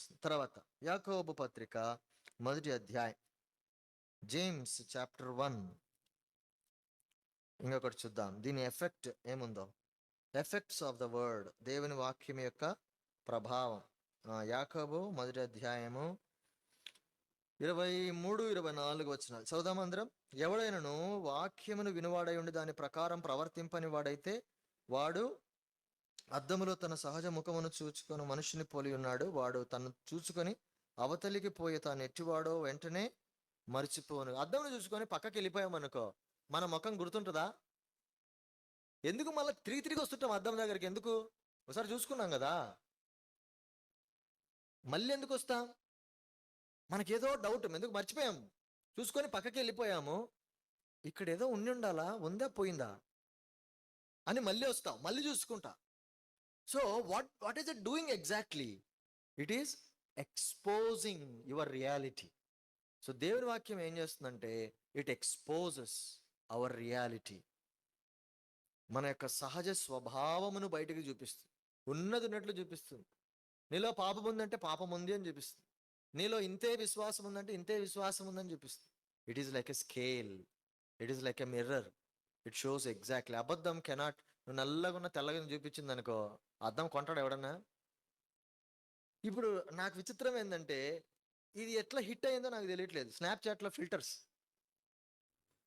వస్తుంది. తర్వాత యాకోబు పత్రిక మొదటి అధ్యాయం జేమ్స్ చాప్టర్ వన్. ఇంకొకటి చూద్దాం. దీని ఎఫెక్ట్ ఏముందో? ఎఫెక్ట్స్ ఆఫ్ ద వర్డ్ దేవుని వాక్యం యొక్క ప్రభావం. యాకబు మొదటి అధ్యాయము ఇరవై మూడు ఇరవై నాలుగు వచ్చిన చదుదాం ఎవడైనను వాక్యమును వినువాడై ఉండి దాని ప్రకారం ప్రవర్తింపని వాడైతే వాడు అద్దములో తన సహజ ముఖమును చూచుకొని మనుషుని పోలి ఉన్నాడు. వాడు తను చూచుకొని అవతలికి పోయి తాను ఎట్టివాడో వెంటనే మర్చిపోను. అద్దంను చూసుకొని పక్కకి వెళ్ళిపోయామనుకో మన ముఖం గుర్తుంటుందా? ఎందుకు మళ్ళీ తిరిగి తిరిగి వస్తుంటాం అద్దం దగ్గరికి? ఎందుకు? ఒకసారి చూసుకున్నాం కదా. మళ్ళీ ఎందుకు వస్తాం? మనకేదో డౌట్ ఎందుకు మర్చిపోయాం? చూసుకొని పక్కకి వెళ్ళిపోయాము. ఇక్కడ ఏదో ఉండి ఉండాలా? ఉందా? పోయిందా? అని మళ్ళీ వస్తాం. మళ్ళీ చూసుకుంటా. So what what is it doing exactly it is exposing your reality so దేవుని వాక్యం ఏం చేస్తుందంటే ఇట్ ఎక్స్పోజెస్ అవర్ రియాలిటీ మన యొక్క సహజ స్వభావమును బయటకు చూపిస్తుంది. ఉన్నది ఉన్నట్లు చూపిస్తుంది. నీలో పాపం ఉందంటే పాపం ఉంది అని చూపిస్తుంది. నీలో ఇంతే విశ్వాసం ఉందంటే ఇంతే విశ్వాసం ఉందని చూపిస్తుంది. It is like a scale it is like a mirror it shows exactly అబద్ధం కెనాట్ నువ్వు నల్లగా ఉన్న తెల్లగా చూపించింది అనుకో అద్దం కొంటాడు ఎవడన్నా? ఇప్పుడు నాకు విచిత్రం ఏంటంటే ఇది ఎట్లా హిట్ అయిందో నాకు తెలియట్లేదు. స్నాప్చాట్లో ఫిల్టర్స్.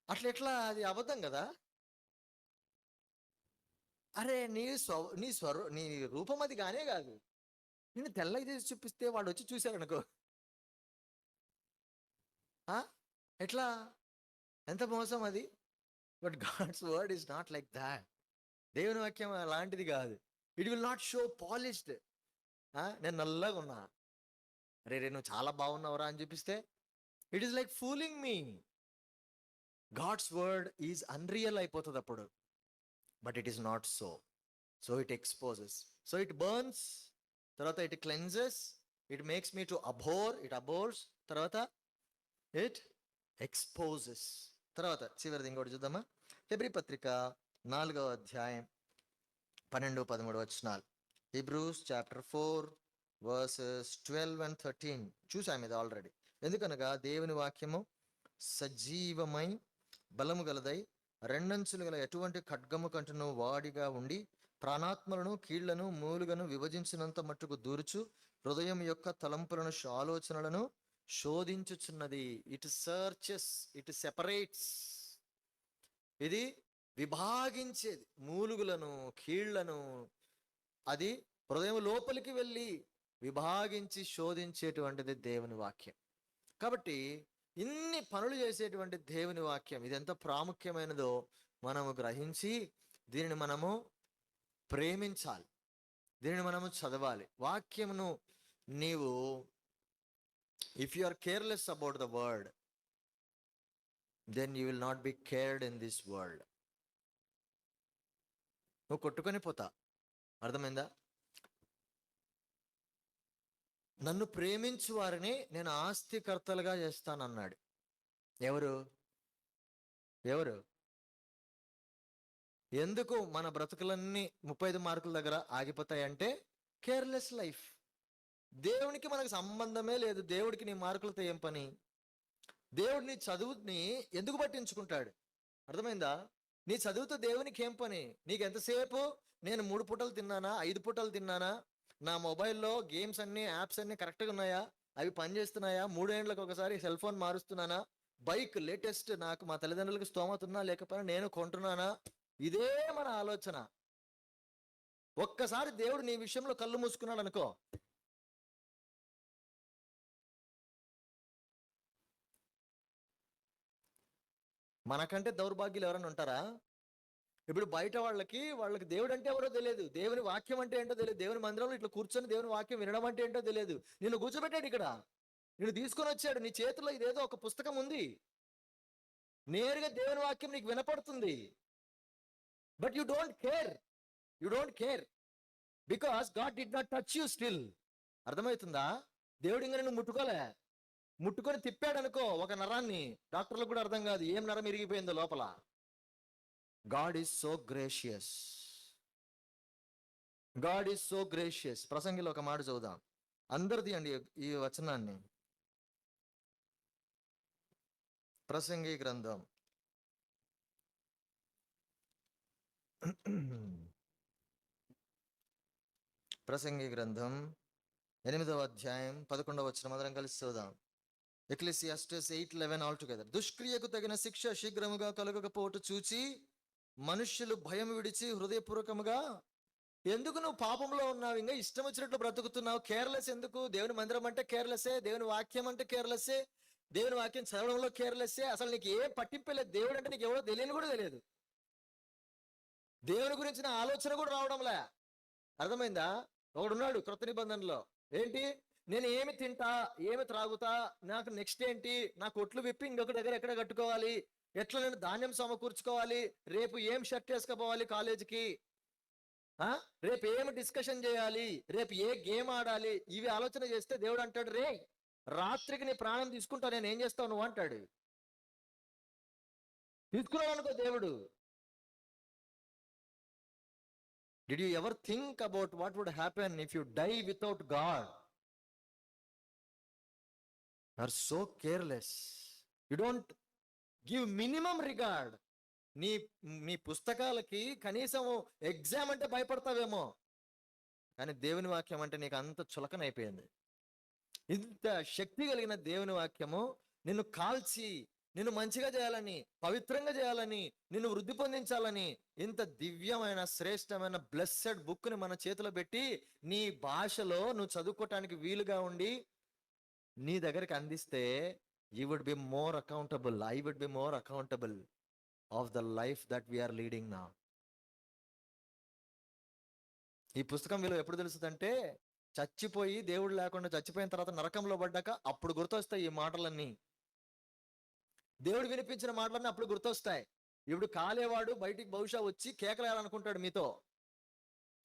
అట్లా ఎట్లా అది అబద్ధం కదా? అరే నీ స్వ నీ స్వర నీ రూపం అది కానే కాదు. నేను తెల్లగా చేసి చూపిస్తే వాడు వచ్చి చూశాడు అనుకో. ఆ? ఎట్లా? ఎంత మోసం అది? But God's word is not like that దేవుని వాక్యం అలాంటిది కాదు. It will not show polished నేను నల్లగా ఉన్నా. అరే రే నువ్వు చాలా బాగున్నావురా అని చూపిస్తే it is like fooling me God's word is unreal అయిపోతుంది అప్పుడు. But it is not so so it exposes so it burns తర్వాత it cleanses it makes me to abhor it abhors తర్వాత ఇట్ ఎక్స్పోజెస్ తర్వాత చివరిది ఇంకోటి చూద్దామా? ఫిబ్రి పత్రిక నాలుగవ అధ్యాయం. పన్నెండు పదమూడు వచనాలు. Hebrews chapter four verses twelve and thirteen చూసాం ఇది ఆల్రెడీ ఎందుకనగా దేవుని వాక్యము సజీవమై బలము గలదై రెండంచులు గల ఎటువంటి ఖడ్గము కంటును వాడిగా ఉండి ప్రాణాత్మలను కీళ్ళను మూలుగను విభజించినంత మట్టుకు దూరుచు హృదయం యొక్క తలంపులను ఆలోచనలను శోధించుచున్నది. ఇట్ సర్చెస్ ఇట్ సెపరేట్స్ ఇది విభాగించేది. మూలుగులను కీళ్ళను అది హృదయం లోపలికి వెళ్ళి విభాగించి శోధించేటువంటిది దేవుని వాక్యం. కాబట్టి ఇన్ని పనులు చేసేటువంటి దేవుని వాక్యం ఇది ఎంత ప్రాముఖ్యమైనదో మనము గ్రహించి దీనిని మనము ప్రేమించాలి. దీనిని మనము చదవాలి. వాక్యమును నీవు if you are careless about the word then you will not be cared in this world నువ్వు కొట్టుకొని పోతా. అర్థమైందా? నన్ను ప్రేమించు వారిని నేను ఆస్తికర్తలుగా చేస్తానన్నాడు. ఎవరు? ఎవరు? ఎందుకు మన బ్రతుకులన్నీ ముప్పై ఐదు మార్కుల దగ్గర ఆగిపోతాయంటే కేర్లెస్ లైఫ్. దేవునికి మనకు సంబంధమే లేదు. దేవుడికి నీ మార్కులతో ఏం పని? దేవుడిని చదువుని ఎందుకు పట్టించుకుంటాడు? అర్థమైందా? నీ చదువుతో దేవునికి ఏం పని? నీకు ఎంతసేపు? నేను మూడు పూటలు తిన్నానా? ఐదు పూటలు తిన్నానా? నా మొబైల్లో గేమ్స్ అన్ని యాప్స్ అన్ని కరెక్ట్గా ఉన్నాయా? అవి పనిచేస్తున్నాయా మూడేళ్ళకు ఒకసారి సెల్ ఫోన్ మారుస్తున్నానా? బైక్ లేటెస్ట్ నాకు మా తల్లిదండ్రులకు స్తోమత ఉన్నా లేకపోయినా నేను కొంటున్నానా? ఇదే మన ఆలోచన. ఒక్కసారి దేవుడు నీ విషయంలో కళ్ళు మూసుకున్నాడు అనుకో మనకంటే దౌర్భాగ్యులు ఎవరైనా ఉంటారా? ఇప్పుడు బయట వాళ్ళకి వాళ్ళకి దేవుడు అంటే ఎవరో తెలియదు. దేవుని వాక్యం అంటే ఏంటో తెలియదు. దేవుని మందిరంలో ఇట్లా కూర్చొని దేవుని వాక్యం వినడం అంటే ఏంటో తెలియదు. నిన్ను కూర్చోబెట్టాడు ఇక్కడ. నిన్ను తీసుకొని వచ్చాడు. నీ చేతిలో ఇదేదో ఒక పుస్తకం ఉంది. నేరుగా దేవుని వాక్యం నీకు వినపడుతుంది. But you don't care you don't care because God did not touch you still అర్థమవుతుందా? దేవుడు ఇంకా నిన్ను ముట్టుకోలే. ముట్టుకొని తిప్పాడు అనుకో ఒక నరాన్ని డాక్టర్లకు కూడా అర్థం కాదు. ఏం నరం ఇరిగిపోయిందో లోపల. God is so gracious. God is so gracious. ప్రసంగిలో ఒక మాట చదువుదాం. అందరిది అండి ఈ వచనాన్ని. ప్రసంగి గ్రంథం. ప్రసంగి గ్రంథం ఎనిమిదవ అధ్యాయం పదకొండవ వచనం. అందరం కలిసి చూద్దాం Ecclesiastes eight eleven all together. దుష్క్రియకు తగిన శిక్ష శీఘ్రముగా కలగకపోవట చూచి మనుష్యులు భయం విడిచి హృదయపూర్వకముగా ఎందుకు నువ్వు పాపంలో ఉన్నావు? ఇంకా ఇష్టం వచ్చినట్లు బ్రతుకుతున్నావు? కేర్లెస్ ఎందుకు? దేవుని మందిరం అంటే కేర్లెస్సే దేవుని వాక్యం అంటే కేర్లెస్సే దేవుని వాక్యం చదవడంలో కేర్లెస్సే అసలు నీకు ఏం పట్టింపలేదు దేవుడు అంటే నీకు ఎవరో తెలియని కూడా తెలియదు. దేవుని గురించిన ఆలోచన కూడా రావడంలే. అర్థమైందా? ఒకడున్నాడు క్రొత్త నిబంధనలో. ఏంటి? నేను ఏమి తింటా ఏమి త్రాగుతా నాకు నెక్స్ట్ ఏంటి? నా కొట్లు విప్పి ఇంకొక దగ్గర ఎక్కడ కట్టుకోవాలి? ఎట్లా నేను ధాన్యం సమకూర్చుకోవాలి? రేపు ఏం షర్ట్ వేసుకుపోవాలి కాలేజీకి? ఆ? రేపు ఏమి డిస్కషన్ చేయాలి? రేపు ఏ గేమ్ ఆడాలి? ఇవి ఆలోచన చేస్తే దేవుడు అంటాడు రే రాత్రికి నీ ప్రాణం తీసుకుంటా నేను ఏం చేస్తావు నువ్వు? అంటాడు. తీసుకున్నాడు అనుకో దేవుడు. Did you ever think about what would happen if you die without God are so careless. You don't give minimum regard. నీ నీ పుస్తకాలకి కనీసం ఎగ్జామ్ అంటే భయపడతావేమో. కానీ దేవుని వాక్యం అంటే నీకు అంత చులకనైపోయింది. ఇంత శక్తి కలిగిన దేవుని వాక్యము నిన్ను కాల్చి నిన్ను మంచిగా చేయాలని పవిత్రంగా చేయాలని నిన్ను వృద్ధి పొందించాలని ఇంత దివ్యమైన శ్రేష్టమైన బ్లెస్సెడ్ బుక్ని మన చేతిలో పెట్టి నీ భాషలో నువ్వు చదువుకోవటానికి వీలుగా ఉండి నీ దగ్గరికి అందిస్తే you would be more accountable I would be more accountable of the life that we are leading నా ఈ పుస్తకం విలువ ఎప్పుడు తెలుస్తుందంటే చచ్చిపోయి దేవుడు లేకుండా చచ్చిపోయిన తర్వాత నరకంలో పడ్డాక అప్పుడు గుర్తొస్తాయి ఈ మాటలన్నీ. దేవుడు వినిపించిన మాటలన్నీ అప్పుడు గుర్తొస్తాయి. ఇప్పుడు కాలేవాడు బయటికి బహుశా వచ్చి కేకలేయాలనుకుంటాడు మీతో.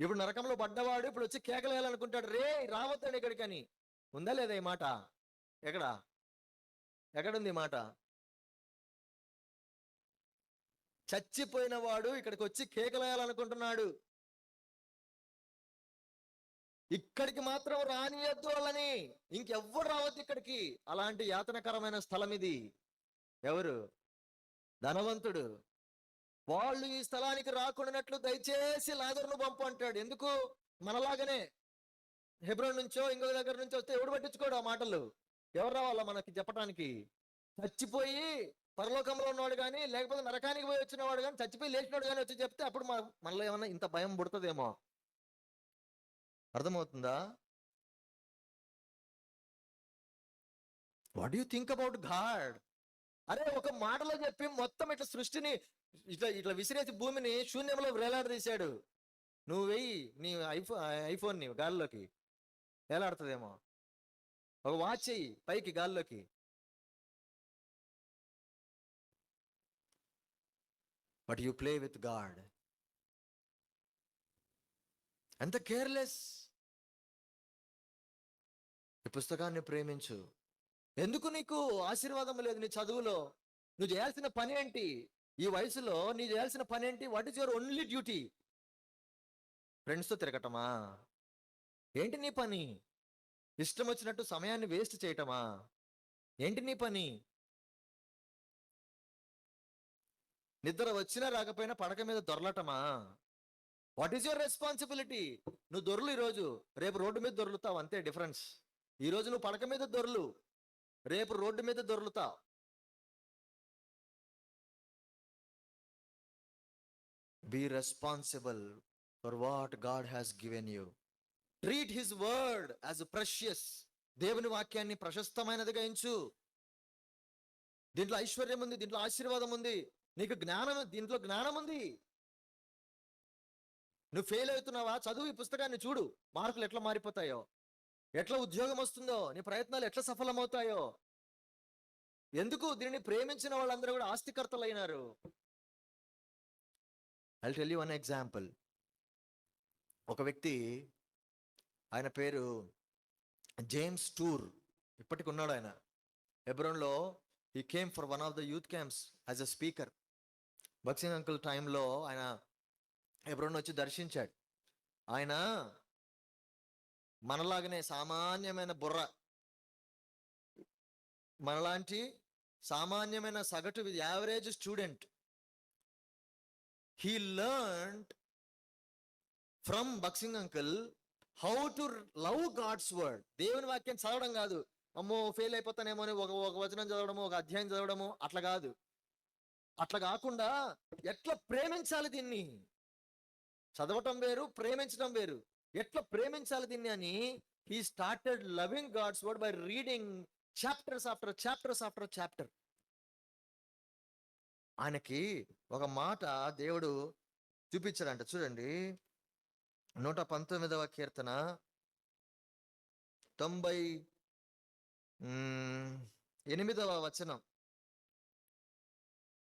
ఇప్పుడు నరకంలో పడ్డవాడు ఇప్పుడు వచ్చి కేకలేయాలనుకుంటాడు. రే రావద్దండి ఇక్కడికని. ఉందా లేదా ఈ మాట? ఎక్కడ? ఎక్కడుంది మాట? చచ్చిపోయిన వాడు ఇక్కడికి వచ్చి కేకలేయాలనుకుంటున్నాడు. ఇక్కడికి మాత్రం రానియద్దు వాళ్ళని ఇంకెవ్వరు రావద్దు ఇక్కడికి. అలాంటి యాతనకరమైన స్థలం ఇది ఎవరు? ధనవంతుడు. వాళ్ళు ఈ స్థలానికి రాకుండానట్లు దయచేసి లాజర్ను పంపు అంటాడు. ఎందుకు? మనలాగనే. హెబ్రోన్ నుంచో ఇంకొక దగ్గర నుంచో వస్తే ఎవడు పట్టించుకోడు ఆ మాటలు? ఎవరు రావాలా మనకి చెప్పడానికి చచ్చిపోయి పరలోకంలో ఉన్నవాడు కానీ లేకపోతే నరకానికి పోయి వచ్చినవాడు కానీ చచ్చిపోయి లేచినవాడు కానీ వచ్చి చెప్తే అప్పుడు మన మనలో ఏమన్నా ఇంత భయం పుడుతుందేమో? అర్థమవుతుందా? What you think about God అరే ఒక మాటలో చెప్పి మొత్తం ఇట్లా సృష్టిని ఇట్లా ఇట్లా విసిరేసి భూమిని శూన్యంలో వేలాడదీశాడు. నువ్వు వెయ్యి నీ ఐఫో ఐఫోన్ని గాల్లోకి. వేలాడుతుందేమో? ఒక వాచ్ చెయ్యి పైకి గాల్లోకి. But you play with God ఎంత కేర్లెస్. ఈ పుస్తకాన్ని ప్రేమించు. ఎందుకు నీకు ఆశీర్వాదం లేదు నీ చదువులో? నువ్వు చేయాల్సిన పని ఏంటి? ఈ వయసులో నీ చేయాల్సిన పని ఏంటి? What is your only duty ఫ్రెండ్స్తో తిరగటమా? ఏంటి నీ పని? ఇష్టం వచ్చినట్టు సమయాన్ని వేస్ట్ చేయటమా? ఏంటి నీ పని? నిద్ర వచ్చినా రాకపోయినా పడక మీద దొరలటమా? వాట్ ఈస్ యువర్ రెస్పాన్సిబిలిటీ నువ్వు దొరలు ఈరోజు. రేపు రోడ్డు మీద దొరులుతావు అంతే డిఫరెన్స్. ఈ రోజు నువ్వు పడక మీద దొరలు. రేపు రోడ్డు మీద దొరులుతావు. Be responsible for what God has given you treat his word as precious దేవుని వాక్యాన్ని ప్రశస్తమైనదిగా ఎంచు. దీంట్లో ఐశ్వర్యం ఉంది దీంట్లో ఆశీర్వాదం ఉంది. నీకు జ్ఞానం దీంట్లో జ్ఞానం ఉంది. నువ్వు ఫెయిల్ అవుతున్నావా? చదువు ఈ పుస్తకాన్ని చూడు. మార్కులు ఎట్లా మారిపోతాయో? ఎట్లా ఉద్యోగం వస్తుందో? నీ ప్రయత్నాలు ఎట్లా సఫలమవుతాయో? ఎందుకు దీనిని ప్రేమించిన వాళ్ళందరూ కూడా ఆస్తికర్తలు అయినారు I tell you one example ఒక వ్యక్తి ఆయన పేరు జేమ్స్ టూర్. ఇప్పటికి ఉన్నాడు ఆయన. ఎబ్రోన్లో he came for one of the youth camps as a speaker. Bakht Singh uncle టైంలో ఆయన ఎబ్రోన్ వచ్చి దర్శించాడు. ఆయన మనలాగనే సామాన్యమైన బుర్ర. మనలాంటి సామాన్యమైన సగటు average student. He learn from Bakht Singh uncle how to love God's word దేవుని వాక్యం చదవడం కాదు. అమ్మో ఫెయిల్ అయిపోతానేమో అని ఒక ఒక వచనం చదవడము ఒక అధ్యాయం చదవడము అట్లా కాదు. అట్లా కాకుండా ఎట్లా ప్రేమించాలి దీన్ని? చదవటం వేరు ప్రేమించడం వేరు. ఎట్లా ప్రేమించాలి దీన్ని అని? He started loving God's word by reading chapters after chapters after chapter ఆయనకి ఒక మాట దేవుడు చూపించాడంట. చూడండి. నూట పంతొమ్మిదవ కీర్తన. తొంభై ఎనిమిదవ వచనం.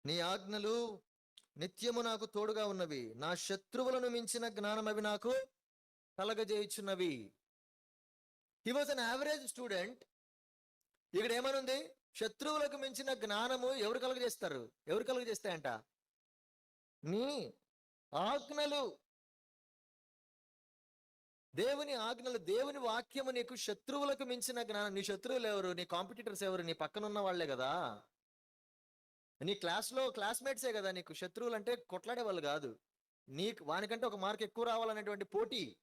నీ ఆజ్ఞలు నిత్యము నాకు తోడుగా ఉన్నవి. నా శత్రువులను మించిన జ్ఞానం అవి నాకు కలగజేయుచున్నవి. He was an average student ఇక్కడ ఏమనుంది శత్రువులకు మించిన జ్ఞానము ఎవరు కలుగజేస్తారు? ఎవరు కలుగజేస్తాయంట? నీ ఆజ్ఞలు దేవుని ఆజ్ఞలు దేవుని వాక్యము నీకు శత్రువులకు మించిన జ్ఞానం. నీ శత్రువులు ఎవరు? నీ కాంపిటీటర్స్ ఎవరు? నీ పక్కన వాళ్ళే కదా? నీ క్లాస్లో క్లాస్మేట్సే కదా నీకు? శత్రువులు అంటే కొట్లాడే వాళ్ళు కాదు. నీకు వానికంటే ఒక మార్క్ ఎక్కువ రావాలనేటువంటి పోటీ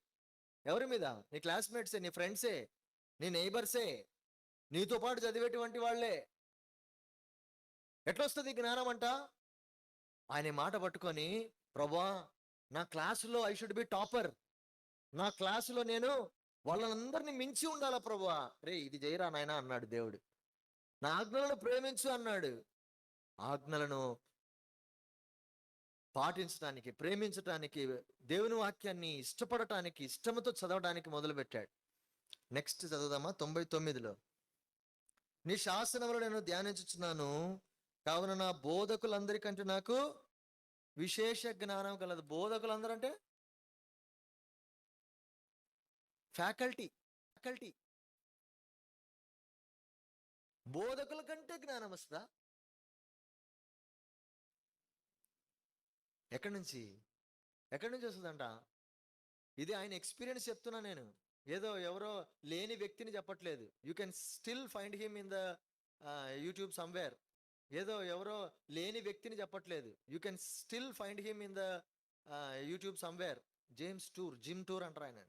ఎవరి మీద? నీ క్లాస్మేట్సే నీ ఫ్రెండ్సే నీ నైబర్సే నీతో పాటు చదివేటువంటి వాళ్ళే. ఎట్లొస్తుంది జ్ఞానం అంట? ఆయన మాట పట్టుకొని ప్రభా నా క్లాసులో ఐ షుడ్ బి టాపర్ నా క్లాసులో నేను వాళ్ళందరినీ మించి ఉండాలా ప్రభువా? రే ఇది చేయరా నాయన అన్నాడు దేవుడు. నా ఆజ్ఞలను ప్రేమించు అన్నాడు. ఆజ్ఞలను పాటించడానికి ప్రేమించటానికి దేవుని వాక్యాన్ని ఇష్టపడటానికి ఇష్టముతో చదవడానికి మొదలుపెట్టాడు. నెక్స్ట్ చదువుదామా? తొంభై తొమ్మిదిలో. నీ శాసనంలో నేను ధ్యానించుచున్నాను. కావున నా బోధకులందరికంటే నాకు విశేష జ్ఞానం కలదు బోధకులందరూ ఫ్యాకల్టీ ఫ్యాకల్టీ. బోధకుల కంటే జ్ఞానం వస్తుందా? ఎక్కడి నుంచి? ఎక్కడి నుంచి వస్తుందంట? ఇది ఆయన ఎక్స్పీరియన్స్ చెప్తున్నా నేను. ఏదో ఎవరో లేని వ్యక్తిని చెప్పట్లేదు. You can still find him in the YouTube somewhere. ఏదో ఎవరో లేని వ్యక్తిని చెప్పట్లేదు. You can still find him in the YouTube somewhere. James Tour Jim Tour అంటారు ఆయన.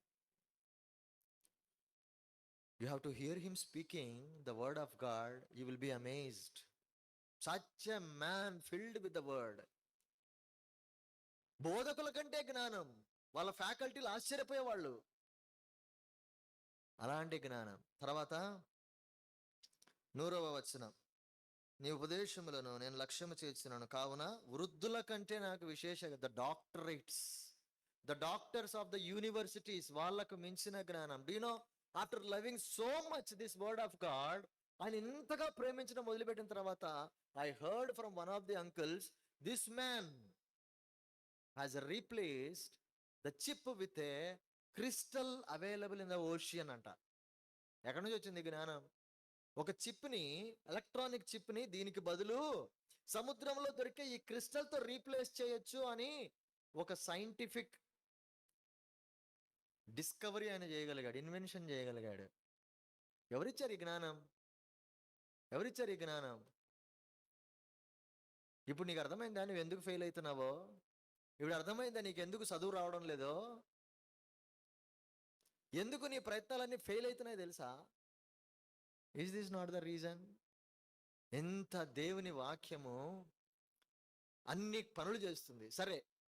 You have to hear him speaking the word of God you will be amazed such a man filled with the word బోధకుల కంటే జ్ఞానం. వాళ్ళ ఫ్యాకల్టీలు ఆశ్చర్యపోయేవాళ్ళు. అలాంటి జ్ఞానం. తర్వాత నూరవ వచనం. నీ ఉపదేశములను నేను లక్ష్యము చేర్చున్నాను కావున వృద్ధుల కంటే నాకు విశేష the doctorates the doctors of the universities వాళ్ళకు మించిన జ్ఞానం. D no after loving so much this word of God ఆయన ఇంతగా ప్రేమించడం మొదలుపెట్టిన తర్వాత I heard from one of the uncles this man has replaced the chip with a crystal available in the ocean అంట. ఎక్కడి నుంచి వచ్చింది జ్ఞానం? ఒక చిప్ని ఎలక్ట్రానిక్ చిప్ని దీనికి బదులు సముద్రంలో దొరికే ఈ క్రిస్టల్తో రీప్లేస్ చేయొచ్చు అని ఒక సైంటిఫిక్ డిస్కవరీ ఆయన చేయగలిగాడు ఇన్వెన్షన్ చేయగలిగాడు. ఎవరిచ్చారు ఈ జ్ఞానం? ఎవరిచ్చారు ఈ జ్ఞానం? ఇప్పుడు నీకు అర్థమైందా? నువ్వు ఎందుకు ఫెయిల్ అవుతున్నావో? ఇప్పుడు అర్థమైందా? నీకు ఎందుకు చదువు రావడం లేదో? ఎందుకు నీ ప్రయత్నాలన్నీ ఫెయిల్ అవుతున్నాయి తెలుసా? Is this not the reason ఎంత దేవుని వాక్యము అన్ని పనులు చేస్తుంది. సరే